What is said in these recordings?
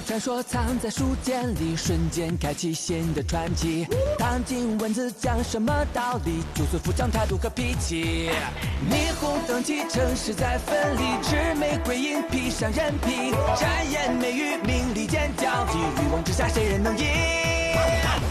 传说藏在书简里，瞬间开启新的传奇。唐今文字讲什么道理？就算富强态度和脾气。霓虹灯起城市在分离，魑魅鬼影披上人皮，谗言媚语，名利间交集，欲望之下谁人能赢？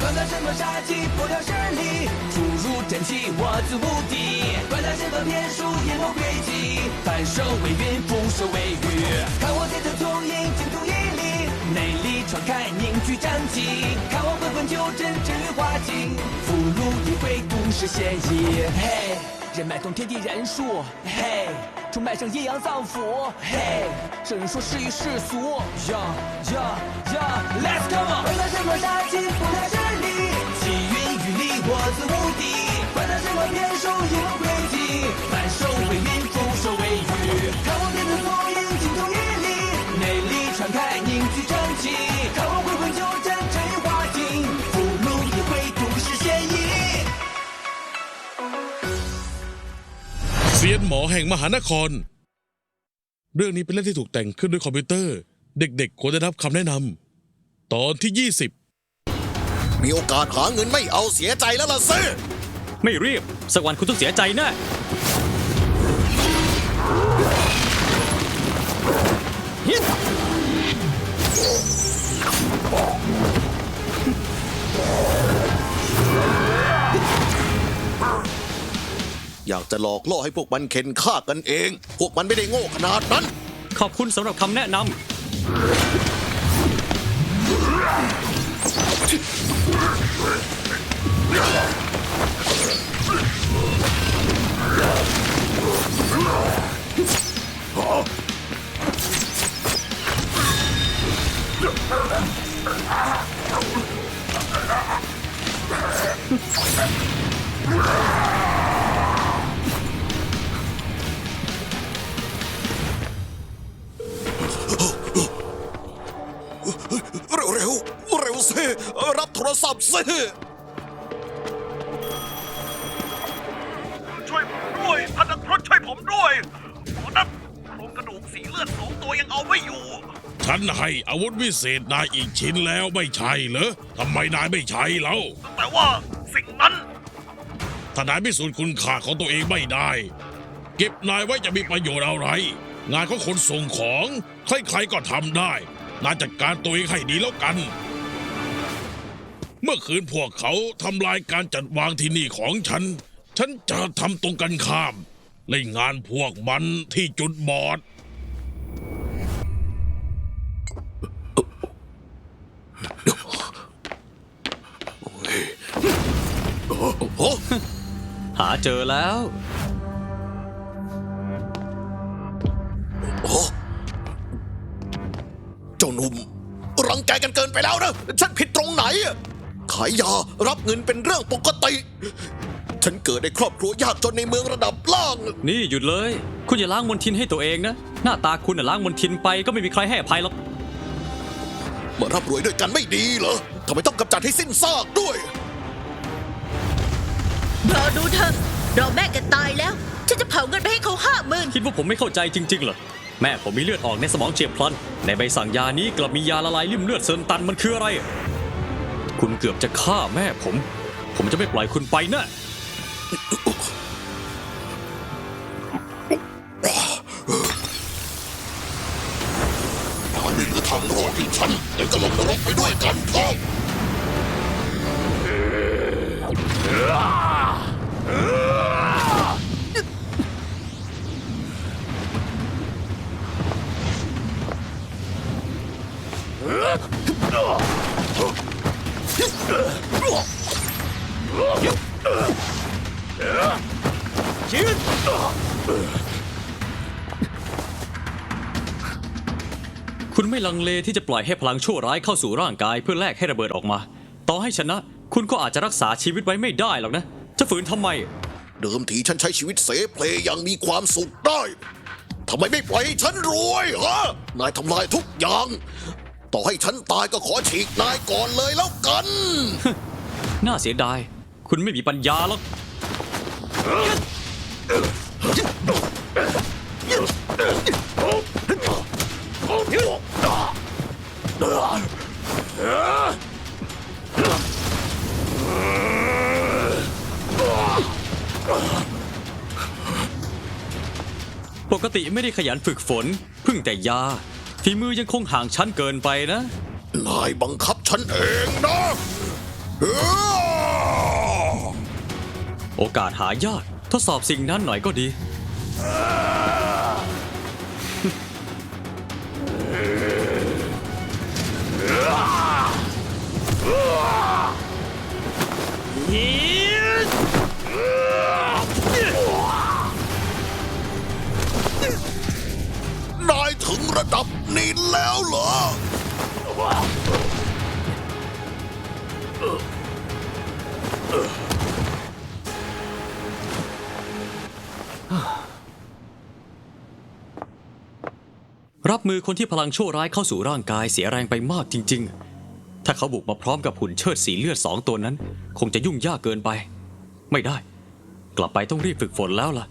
管他什么杀机，破掉实力，出入真气，我自无敌。管他什么骗术，阴谋诡计，反手为云，俯首为雨。看我天资聪颖，精通毅力，内力传开，凝聚战机。看我混混纠正，真与化境，俘虏一回，共识协议。嘿，人脉通天地人术，嘿，出卖上阴阳脏腑，嘿，圣人说事与世俗，呀呀呀，Let's come on！管他什么杀气，不太实力，气运与力，我自无敌。管他什么骗术，阴谋传开，凝聚正气。看我回魂纠正，真与化境，俘虏一回，共识协议。 เซียนหมอแห่งมหานคร เรื่องนี้เป็นเรื่องที่ถูกแต่งขึ้นด้วยคอมพิวเตอร์ เด็กๆควรได้รับคำแนะนำตอนที่ 20 มีโอกาสหาเงินไม่เอาเสียใจแล้วล่ะซิ ไม่รีบ สักวันคุณต้องเสียใจแน่ อยากจะหลอกล่อให้พวกมันเข็นฆ่ากันเอง พวกมันไม่ได้โง่ขนาดนั้น ขอบคุณสำหรับคำแนะนำ เร็วเร็วๆเร็วสิรับโทรศัพท์สิช่วยผมด้วยท่านนักพรตช่วยผมด้วยขอนับโครงกระดูกสีเลือดสองตัวยังเอาไม่อยู่ ฉันให้อาวุธวิเศษนายอีกชิ้นแล้วไม่ใช่เหรอทำไมนายไม่ใช้แล้ว แต่ว่าสิ่งนั้นถ้านายพิสูจน์คุณค่าของตัวเองไม่ได้ เก็บนายไว้จะมีประโยชน์อะไร งานของคนส่งของ ใครๆก็ทำได้นายจัดการตัวเองให้ดีแล้วกัน เมื่อคืนพวกเขาทำลายการจัดวางที่นี่ของฉัน ฉันจะทำตรงกันข้าม เล่นงานพวกมันที่จุดบอด อ้หาเจอแล้วโหเจ้าหนุ่มรังแกกันเกินไปแล้วนะ ฉันผิดตรงไหนอะขายยารับเงินเป็นเรื่องปกติ ฉันเกิดในครอบครัวยากจนในเมืองระดับล่าง นี่หยุดเลย คุณอย่าล้างมนทินให้ตัวเองนะ หน้าตาคุณน่ะล้างมนทินไปก็ไม่มีใครให้อภัยหรอกมารับรวยด้วยกันไม่ดีเหรอทำไมต้องกำจัดให้สิ้นซากด้วยร อดูเถอะเราแม่แกตายแล้ว ฉันจะเผาเงินไปให้เขาห้าหมื่นคิดว่าผมไม่เข้าใจจริง ๆ เหรอ แม่ผมมีเลือดออกในสมองเฉียบพลัน ในใบสั่งยานี้กลับมียาละลายริ่มเลือดเซินตันมันคืออะไร คุณเกือบจะฆ่าแม่ผม ผมจะไม่ปล่อยคุณไปนะอันนี้คือทางรอดที่ฉันและจะลงนรกไปด้วยกันเถอะ คุณไม่ลังเลที่จะปล่อยให้พลังชั่วร้ายเข้าสู่ร่างกายเพื่อแลกให้ระเบิดออกมา ต่อให้ชนะ คุณก็อาจจะรักษาชีวิตไว้ไม่ได้หรอกนะ จะฝืนทำไม เดิมทีฉันใช้ชีวิตเสเพลอย่างมีความสุขได้ทำไมไม่ปล่อยให้ฉันรวยฮะนายทำลายทุกอย่าง ต่อให้ฉันตายก็ขอฉีกนายก่อนเลยแล้วกัน น่าเสียดาย คุณไม่มีปัญญาหรอก กติไม่ได้ขยันฝึกฝน พึ่งแต่ยาฝีมือยังคงห่างชั้นเกินไปนะ นายบังคับฉันเองนะเอ้อโอกาสหายากทดสอบสิ่งนั้นหน่อยก็ดีน ถึงระดับนี้แล้วเหรอ รับมือคนที่พลังชั่วร้ายเข้าสู่ร่างกายเสียแรงไปมากจริง ๆ ถ้าเขาบุกมาพร้อมกับหุ่นเชิดสีเลือดสองตัวนั้น คงจะยุ่งยากเกินไป ไม่ได้ กลับไปต้องรีบฝึกฝนแล้วล่ะ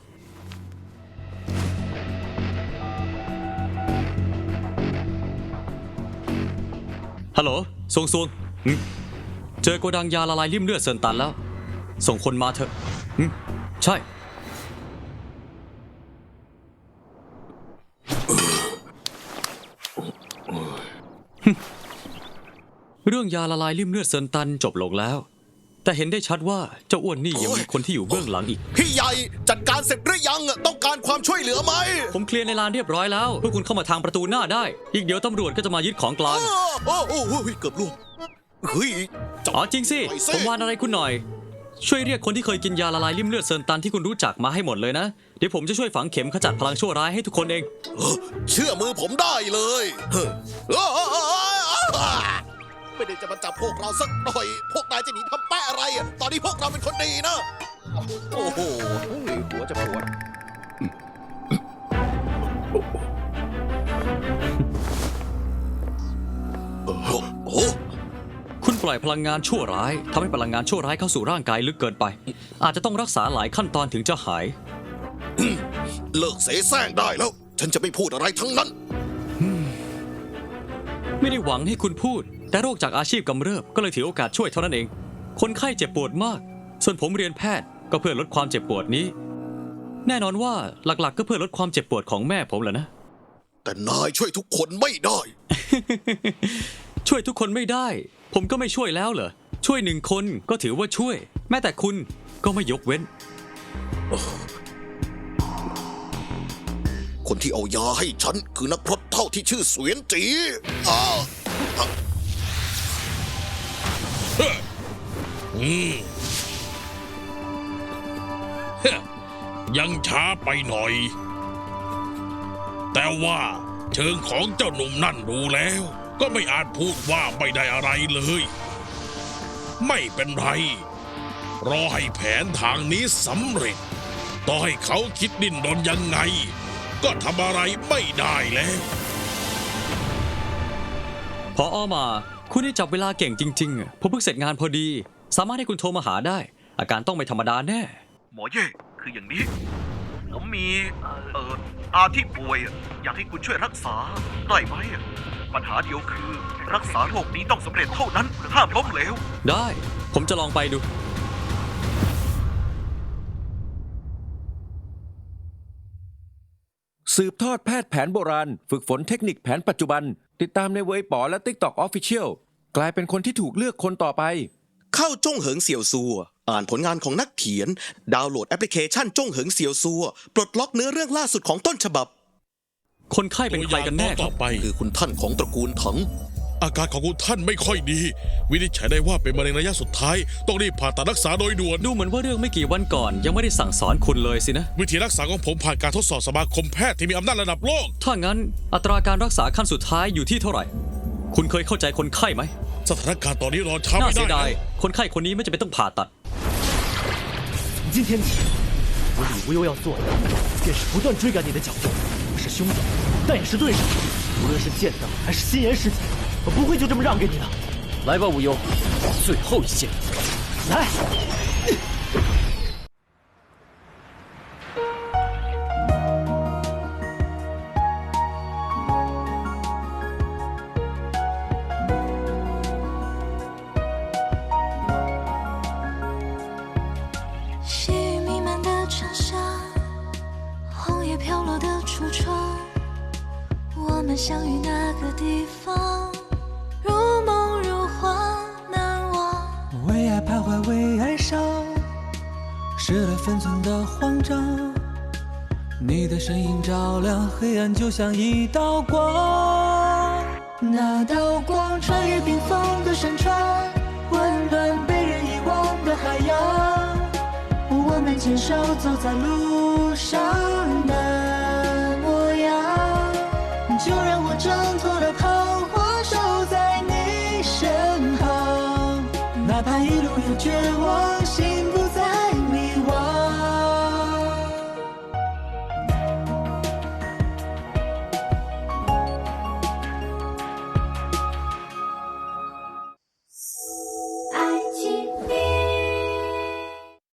ฮัลโหลซวงซวงหึเจอโกดังยาละลายริ่มเลือดเซินตันแล้ว ส่งคนมาเถอะหึใช่ เรื่องยาละลายริ่มเลือดเซินตันจบลงแล้ว แต่เห็นได้ชัดว่าเจ้าอ้วนนี่ยังมีคนที่อยู่เบื้องหลังอีก พี่ใหญ่จัดการเสร็จหรือยังอะต้องการความช่วยเหลือไหม ผมเคลียร์ในลานเรียบร้อยแล้วพวกคุณเข้ามาทางประตูหน้าได้ อีกเดี๋ยวตำรวจก็จะมายึดของกลางโอ้โอ้โอ้เฮ้ยเกือบล่วงเฮ้ยเจ้าอ๋อจริงสิไปสิ ผมวานอะไรคุณหน่อย ช่วยเรียกคนที่เคยกินยาละลายริ่มเลือดเซินตันที่คุณรู้จักมาให้หมดเลยนะ เดี๋ยวผมจะช่วยฝังเข็มขจัดพลังชั่วร้ายให้ทุกคนเอง เชื่อมือผมได้เลยเฮ้ย ไม่ได้จะมาจับพวกเราสักหน่อย พวกนายจะหนีทำแปะอะไรอะตอนนี้พวกเราเป็นคนดีนะ โอ้โหหัวจะปวด โอ้โหคุณปล่อยพลังงานชั่วร้ายทำให้พลังงานชั่วร้ายเข้าสู่ร่างกายลึกเกินไป อาจจะต้องรักษาหลายขั้นตอนถึงจะหาย เลิกเสแสร้งได้แล้ว ฉันจะไม่พูดอะไรทั้งนั้น ไม่ได้หวังให้คุณพูด แต่โรคจากอาชีพกำเริบก็เลยถือโอกาสช่วยเท่านั้นเอง คนไข้เจ็บปวดมาก ส่วนผมเรียนแพทย์ก็เพื่อลดความเจ็บปวดนี้ แน่นอนว่าหลักๆ ก็เพื่อลดความเจ็บปวดของแม่ผมแหละนะ แต่นายช่วยทุกคนไม่ได้ ช่วยทุกคนไม่ได้ ผมก็ไม่ช่วยแล้วเหรอ ช่วยหนึ่งคนก็ถือว่าช่วย แม้แต่คุณก็ไม่ยกเว้น คนที่เอายาให้ฉันคือนักพรตเท่าที่ชื่อเสวียนจีอ้าว ยังช้าไปหน่อย แต่ว่าเชิงของเจ้าหนุ่มนั่นดูแล้ว ก็ไม่อาจพูดว่าไม่ได้อะไรเลย ไม่เป็นไร รอให้แผนทางนี้สำเร็จ ต่อให้เขาคิดดิ้นรนยังไง ก็ทำอะไรไม่ได้แล้วพออมา คุณได้จับเวลาเก่งจริงๆอะผมเพิ่งเสร็จงานพอดี สามารถให้คุณโทรมาหาได้ อาการต้องไม่ธรรมดาแน่ หมอเย่คืออย่างนี้ ผมมีเอ่ออาที่ป่วยอะอยากให้คุณช่วยรักษาได้ไหมอะปัญหาเดียวคือ รักษาโรคนี้ต้องสำเร็จเท่านั้นห้ามล้มเหลว ได้ ผมจะลองไปดู สืบทอดแพทย์แผนโบราณ ฝึกฝนเทคนิคแผนปัจจุบัน ติดตามในเวยป๋อและ TikTok Official กลายเป็นคนที่ถูกเลือกคนต่อไป เข้าจ้งเหิงเสี่ยวซัว อ่านผลงานของนักเขียน ดาวน์โหลดแอปพลิเคชันจ้งเหิงเสี่ยวซัว ปลดล็อกเนื้อเรื่องล่าสุดของต้นฉบับ คนไข้เป็นใครกันแน่คต่รัอบไป คือคุณท่านของตระกูลถัง อาการของคุณท่านไม่ค่อยดี วินิจฉัยได้ว่าเป็นมะเร็งระยะสุดท้าย ต้องรีบผ่าตัดรักษาโดยด่วน ดูเหมือนว่าเรื่องไม่กี่วันก่อน ยังไม่ได้สั่งสอนคุณเลยสินะ วิธีรักษาของผมผ่านการทดสอบสมาคมแพทย์ที่มีอำนาจระดับโลก ถ้างั้นอัตราการรักษาขั้นสุดท้ายอยู่ที่เท่าไหร่ คุณเคยเข้าใจคนไข้ไหม สถานการณ์ตอนนี้รอช้า น่า ไม่ เสี ได้ ยดาย แล้ว คนไข้คนนี้ไม่จำเป็นต้องผ่าตัด 从今天起，我李无忧要做的便是不断追赶你的脚步。我是凶手，但也是对手。无论是剑道还是心妍师姐， 我不会就这么让给你的。来吧无忧最后一剑来。细雨弥漫的长巷红叶飘落的橱窗我们相遇那个地分寸的慌张。你的身影照亮黑暗，就像一道光。那道光穿越冰封的山川，温暖被人遗忘的海洋。我们牵手走在路上的模样，就让我挣脱了彷徨，守在你身旁。哪怕一路有绝望，